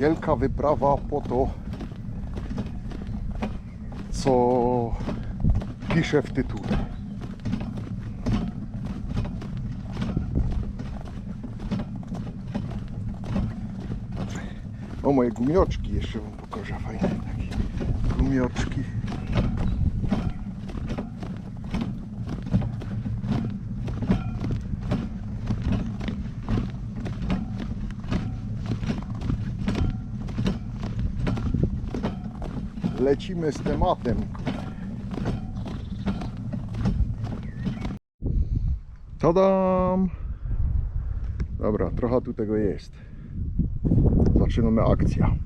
wielka wyprawa po to, co piszę w tytule. O, moje gumioczki jeszcze wam pokażę, fajne takie gumioczki. Lecimy z tematem. Tadam! Dobra, trochę tu tego jest. Zaczynamy akcja.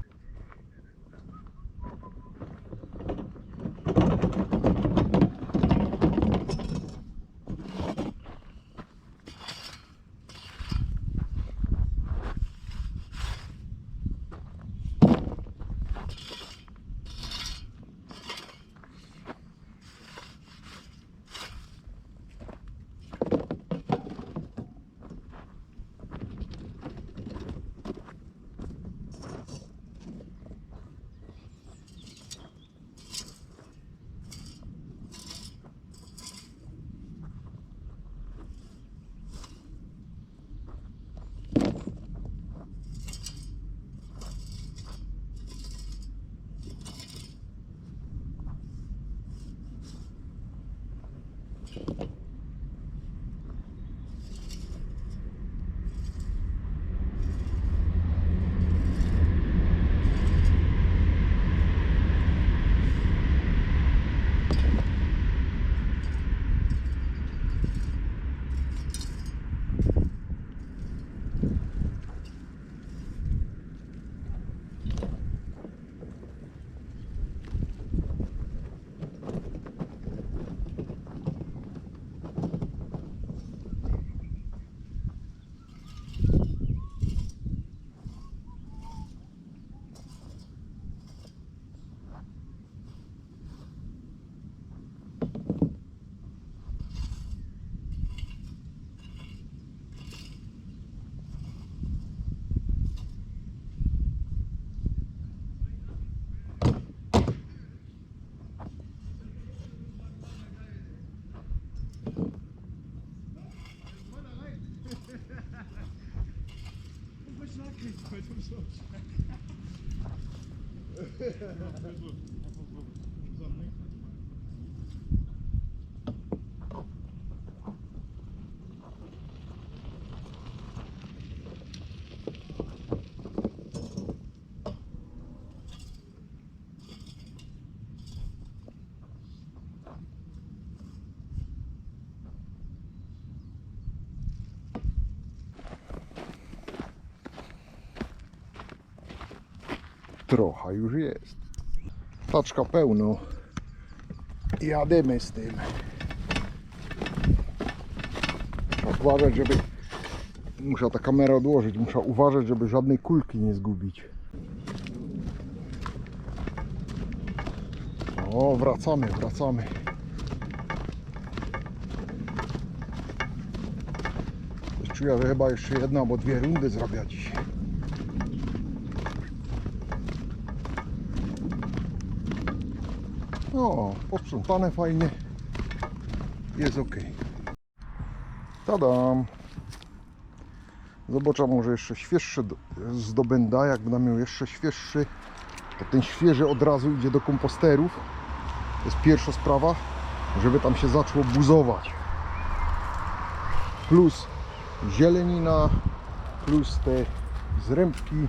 Schlag kriegt bei dem Schuss. Trochę już jest. Taczka pełno. Jadymy z tym. Muszę uważać, żeby... Muszę ta kamera odłożyć. Muszę uważać, żeby żadnej kulki nie zgubić. O, wracamy, wracamy. Czuję, że chyba jeszcze jedna albo dwie rundy zrobię dzisiaj. O, posprzątane fajnie. Jest ok. Tadam. Zobaczę, może jeszcze świeższy do- zdobęda. Jak będę miał jeszcze świeższy, to ten świeży od razu idzie do komposterów. To jest pierwsza sprawa, żeby tam się zaczęło buzować. Plus zielenina, plus te zrębki.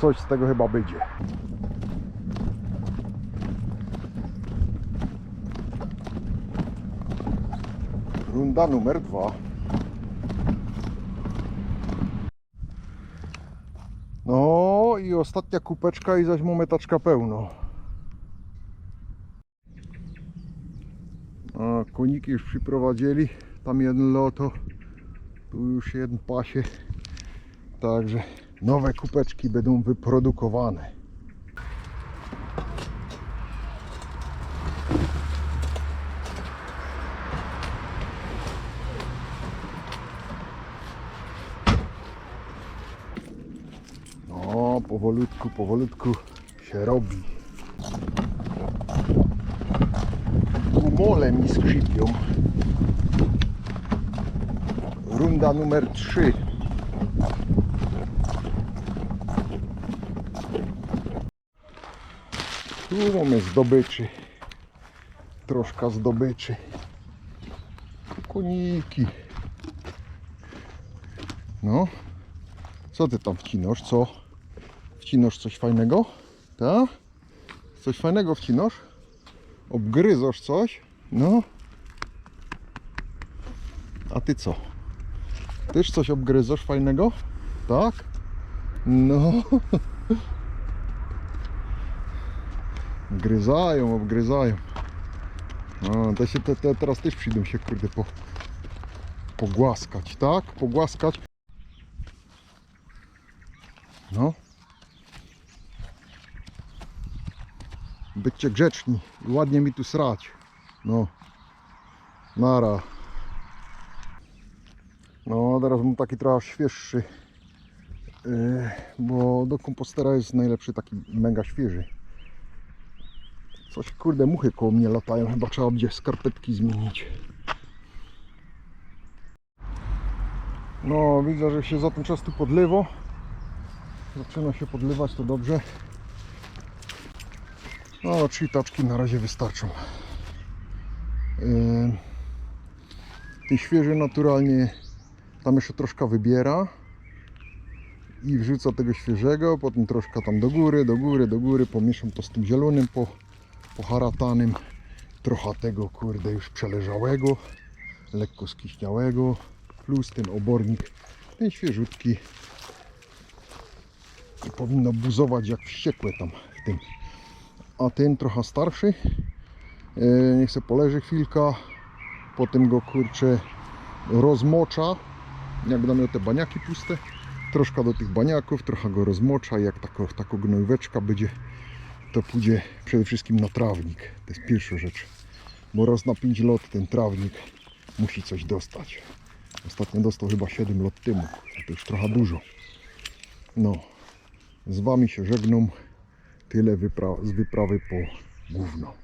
Coś z tego chyba będzie. Runda numer dwa. No i ostatnia kupeczka i zaś mamy taczka pełno. A, koniki już przyprowadzili. Tam jeden loto. Tu już jeden pasie. Także nowe kupeczki będą wyprodukowane. No, powolutku, powolutku się robi. Gumole mi skrzypią. Runda numer 3. Tu mamy zdobyczy. Troszkę zdobyczy. Koniki. No. Co ty tam wcinasz? Co? Wcinasz coś fajnego? Tak? Coś fajnego wcinasz? Obgryzasz coś? No. A ty co? Też coś obgryzasz fajnego? Tak? No. Gryzają, obgryzają. No, to się te, te, teraz też przyjdą się kurde po, pogłaskać, tak? Pogłaskać. No. Bycie grzeczni i ładnie mi tu srać. No. Nara. No, teraz mam taki trochę świeższy. Yy, bo do kompostera jest najlepszy taki mega świeży. Coś kurde muchy koło mnie latają, chyba trzeba będzie skarpetki zmienić. No widzę, że się za ten czas tu podlewo. Zaczyna się podlewać, to dobrze. No, trzy taczki na razie wystarczą. Yy, Ten świeży naturalnie tam jeszcze troszkę wybiera i wrzuca tego świeżego, potem troszkę tam do góry, do góry, do góry, pomieszam to z tym zielonym po, poharatanym, trochę tego kurde już przeleżałego, lekko skiśniałego, plus ten obornik, ten świeżutki i powinno buzować jak wściekłe tam w tym. A ten trochę starszy, e, niech se poleży chwilkę, potem go kurczę rozmocza, jak miał te baniaki puste, troszkę do tych baniaków, trochę go rozmocza jak taka, taka gnojóweczka będzie, to pójdzie przede wszystkim na trawnik. To jest pierwsza rzecz, bo raz na 5 lot ten trawnik musi coś dostać. Ostatnio dostał chyba 7 lot temu, to już trochę dużo. No, z Wami się żegnam. Tyle wypra- z wyprawy po gówno.